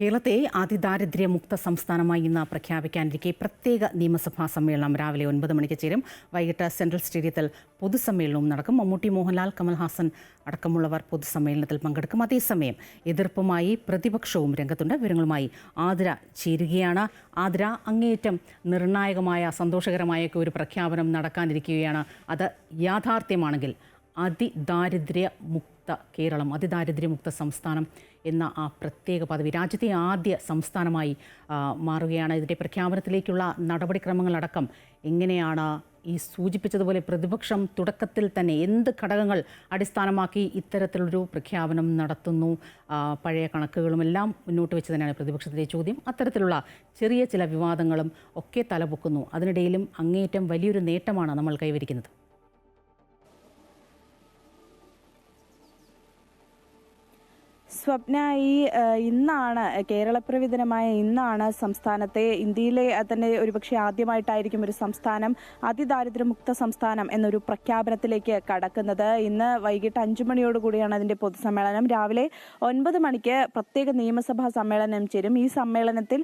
കേരളത്തെ അതിദാരിദ്ര്യമുക്ത സംസ്ഥാനമായി ഇന്ന് പ്രഖ്യാപിക്കാനിരിക്കെ പ്രത്യേക നിയമസഭാ സമ്മേളനം രാവിലെ ഒൻപത് മണിക്ക് ചേരും. വൈകിട്ട് സെൻട്രൽ സ്റ്റേഡിയത്തിൽ പൊതുസമ്മേളനവും നടക്കും. മമ്മൂട്ടി മോഹൻലാൽ കമൽഹാസൻ അടക്കമുള്ളവർ പൊതുസമ്മേളനത്തിൽ പങ്കെടുക്കും. അതേസമയം എതിർപ്പുമായി പ്രതിപക്ഷവും രംഗത്തുണ്ട്. വിവരങ്ങളുമായി ആതിര ചേരുകയാണ്. ആതിര അങ്ങേയറ്റം നിർണായകമായ സന്തോഷകരമായൊക്കെ ഒരു പ്രഖ്യാപനം നടക്കാനിരിക്കുകയാണ്. അത് യാഥാർത്ഥ്യമാണെങ്കിൽ അതിദാരിദ്ര്യമുക്ത കേരളം അതിദാരിദ്ര്യമുക്ത സംസ്ഥാനം എന്ന ആ പ്രത്യേക പദവി രാജ്യത്തെ ആദ്യ സംസ്ഥാനമായി മാറുകയാണ്. ഇതിന്റെ പ്രഖ്യാപനത്തിലേക്കുള്ള നടപടിക്രമങ്ങളടക്കം എങ്ങനെയാണ് ഈ സൂചിപ്പിച്ചതുപോലെ പ്രതിപക്ഷം തുടക്കത്തിൽ തന്നെ എന്ത് ഘടകങ്ങൾ അടിസ്ഥാനമാക്കി ഇത്തരത്തിലൊരു പ്രഖ്യാപനം നടത്തുന്നു? പഴയ കണക്കുകളുമെല്ലാം മുന്നോട്ട് വെച്ച് തന്നെയാണ് പ്രതിപക്ഷത്തിന്റെ ചോദ്യം. അത്തരത്തിലുള്ള ചെറിയ ചില വിവാദങ്ങളും ഒക്കെ തലപൊക്കുന്നു. അതിനിടയിലും അങ്ങേയറ്റം വലിയൊരു നേട്ടമാണ് നമ്മൾ കൈവരിക്കുന്നത്. സ്വപ്ന ഈ ഇന്നാണ് കേരളപ്പിറവി ദിനമായ ഇന്നാണ് സംസ്ഥാനത്തെ ഇന്ത്യയിലെ തന്നെ ഒരുപക്ഷെ ആദ്യമായിട്ടായിരിക്കും ഒരു സംസ്ഥാനം അതിദാരിദ്ര്യമുക്ത സംസ്ഥാനം എന്നൊരു പ്രഖ്യാപനത്തിലേക്ക് കടക്കുന്നത്. ഇന്ന് വൈകിട്ട് അഞ്ചു മണിയോടുകൂടിയാണ് അതിന്റെ പൊതുസമ്മേളനം. രാവിലെ ഒൻപത് മണിക്ക് പ്രത്യേക നിയമസഭാ സമ്മേളനം ചേരും. ഈ സമ്മേളനത്തിൽ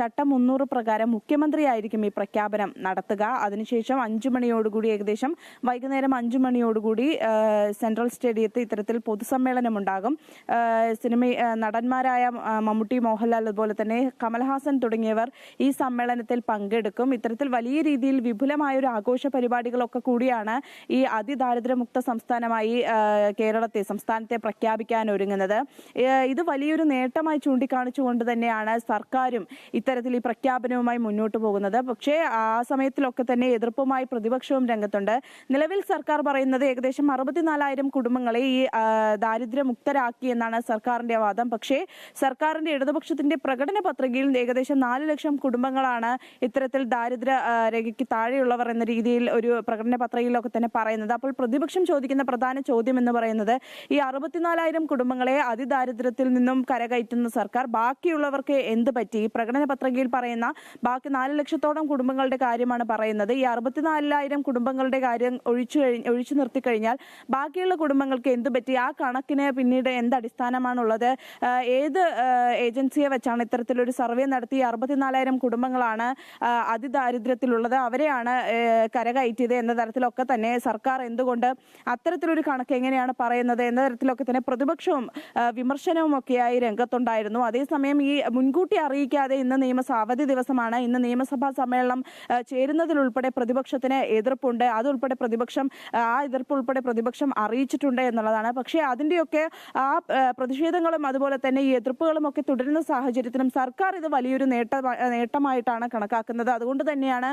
ചട്ടം മുന്നൂറ് പ്രകാരം മുഖ്യമന്ത്രിയായിരിക്കും ഈ പ്രഖ്യാപനം നടത്തുക. അതിനുശേഷം അഞ്ചു മണിയോടുകൂടി ഏകദേശം വൈകുന്നേരം അഞ്ചു മണിയോടുകൂടി സെൻട്രൽ സ്റ്റേഡിയത്തിൽ ഇത്തരത്തിൽ പൊതുസമ്മേളനം ഉണ്ടാകും സിനിമ നടന്മാരായ മമ്മൂട്ടി മോഹൻലാൽ അതുപോലെ തന്നെ കമൽഹാസൻ തുടങ്ങിയവർ ഈ സമ്മേളനത്തിൽ പങ്കെടുക്കും. ഇത്തരത്തിൽ വലിയ രീതിയിൽ വിപുലമായ ഒരു ആഘോഷ പരിപാടികളൊക്കെ കൂടിയാണ് ഈ അതിദാരിദ്ര്യമുക്ത സംസ്ഥാനമായി കേരളത്തെ സംസ്ഥാനത്തെ പ്രഖ്യാപിക്കാൻ ഒരുങ്ങുന്നത്. ഇത് വലിയൊരു നേട്ടമായി ചൂണ്ടിക്കാണിച്ചുകൊണ്ട് തന്നെയാണ് സർക്കാരും ഇത്തരത്തിൽ ഈ പ്രഖ്യാപനവുമായി മുന്നോട്ട് പോകുന്നത്. പക്ഷേ ആ സമയത്തിലൊക്കെ തന്നെ എതിർപ്പുമായി പ്രതിപക്ഷവും രംഗത്തുണ്ട്. നിലവിൽ സർക്കാർ പറയുന്നത് ഏകദേശം അറുപത്തിനാലായിരം കുടുംബങ്ങളെ ഈ ദാരിദ്ര്യമുക്തരാക്കി എന്നാണ് സർക്കാരിന്റെ വാദം. പക്ഷേ സർക്കാരിന്റെ ഇടതുപക്ഷത്തിന്റെ പ്രകടന പത്രികയിൽ ഏകദേശം നാല് ലക്ഷം കുടുംബങ്ങളാണ് ഇത്തരത്തിൽ ദാരിദ്ര്യ രേഖയ്ക്ക് താഴെയുള്ളവർ എന്ന രീതിയിൽ ഒരു പ്രകടന പത്രികയിലൊക്കെ തന്നെ പറയുന്നത്. അപ്പോൾ പ്രതിപക്ഷം ചോദിക്കുന്ന പ്രധാന ചോദ്യം എന്ന് പറയുന്നത് ഈ അറുപത്തിനാലായിരം കുടുംബങ്ങളെ അതിദാരിദ്ര്യത്തിൽ നിന്നും കരകയറ്റുന്ന സർക്കാർ ബാക്കിയുള്ളവർക്ക് എന്ത് പറ്റി? ഈ പ്രകടന പത്രികയിൽ പറയുന്ന ബാക്കി നാല് ലക്ഷത്തോളം കുടുംബങ്ങളുടെ കാര്യമാണ് പറയുന്നത്. ഈ അറുപത്തിനാലായിരം കുടുംബങ്ങളുടെ കാര്യം ഒഴിച്ചു കഴിഞ്ഞ് ഒഴിച്ചു നിർത്തി കഴിഞ്ഞാൽ ബാക്കിയുള്ള കുടുംബങ്ങൾക്ക് എന്ത് പറ്റി? ആ കണക്കിന് പിന്നീട് എന്ത് അടിസ്ഥാനമാണുള്ളത് ആഹ് ഏത് ഏജൻസിയെ വെച്ചാണ് ഇത്തരത്തിലൊരു സർവേ നടത്തി അറുപത്തിനാലായിരം കുടുംബങ്ങളാണ് അതിദാരിദ്ര്യത്തിലുള്ളത്. അവരെയാണ് കരകയറ്റിയത് എന്ന തരത്തിലൊക്കെ തന്നെ സർക്കാർ എന്തുകൊണ്ട് അത്തരത്തിലൊരു കണക്ക് എങ്ങനെയാണ് പറയുന്നത്? എന്ന തരത്തിലൊക്കെ തന്നെ പ്രതിപക്ഷവും വിമർശനവും ഒക്കെയായി രംഗത്തുണ്ടായിരുന്നു. അതേസമയം ഈ മുൻകൂട്ടി അറിയിക്കാതെ ഇന്ന് നിയമസഭ അവധി ദിവസമാണ്. ഇന്ന് നിയമസഭാ സമ്മേളനം ചേരുന്നതിലുൾപ്പെടെ പ്രതിപക്ഷത്തിന് എതിർപ്പുണ്ട്. അതുൾപ്പെടെ പ്രതിപക്ഷം ആ എതിർപ്പ് ഉൾപ്പെടെ പ്രതിപക്ഷം അറിയിച്ചിട്ടുണ്ട് എന്നുള്ളതാണ്. പക്ഷേ അതിന്റെയൊക്കെ ആ പ്രതിഷേധങ്ങളും അതുപോലെ തന്നെ ഈ എതിർപ്പുകളും ഒക്കെ തുടരുന്ന സാഹചര്യത്തിലും സർക്കാർ ഇത് വലിയൊരു നേട്ട നേട്ടമായിട്ടാണ് കണക്കാക്കുന്നത്. അതുകൊണ്ട് തന്നെയാണ്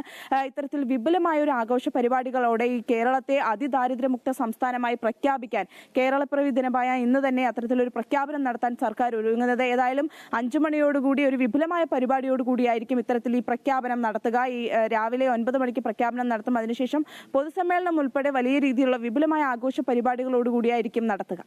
ഇത്തരത്തിൽ വിപുലമായ ഒരു ആഘോഷ പരിപാടികളോടെ ഈ കേരളത്തെ അതിദാരിദ്ര്യമുക്ത സംസ്ഥാനമായി പ്രഖ്യാപിക്കാൻ കേരളപ്പിറവി ദിനമായ ഇന്ന് തന്നെ അത്തരത്തിലൊരു പ്രഖ്യാപനം നടത്താൻ സർക്കാർ ഒരുങ്ങുന്നത്. ഏതായാലും അഞ്ചു മണിയോടുകൂടി ഒരു വിപുലമായ പരിപാടിയോടുകൂടിയായിരിക്കും ഇത്തരത്തിൽ ഈ പ്രഖ്യാപനം നടത്തുക. ഈ രാവിലെ ഒൻപത് മണിക്ക് പ്രഖ്യാപനം നടത്തും. അതിനുശേഷം പൊതുസമ്മേളനം ഉൾപ്പെടെ വലിയ രീതിയിലുള്ള വിപുലമായ ആഘോഷ പരിപാടികളോടുകൂടിയായിരിക്കും നടത്തുക.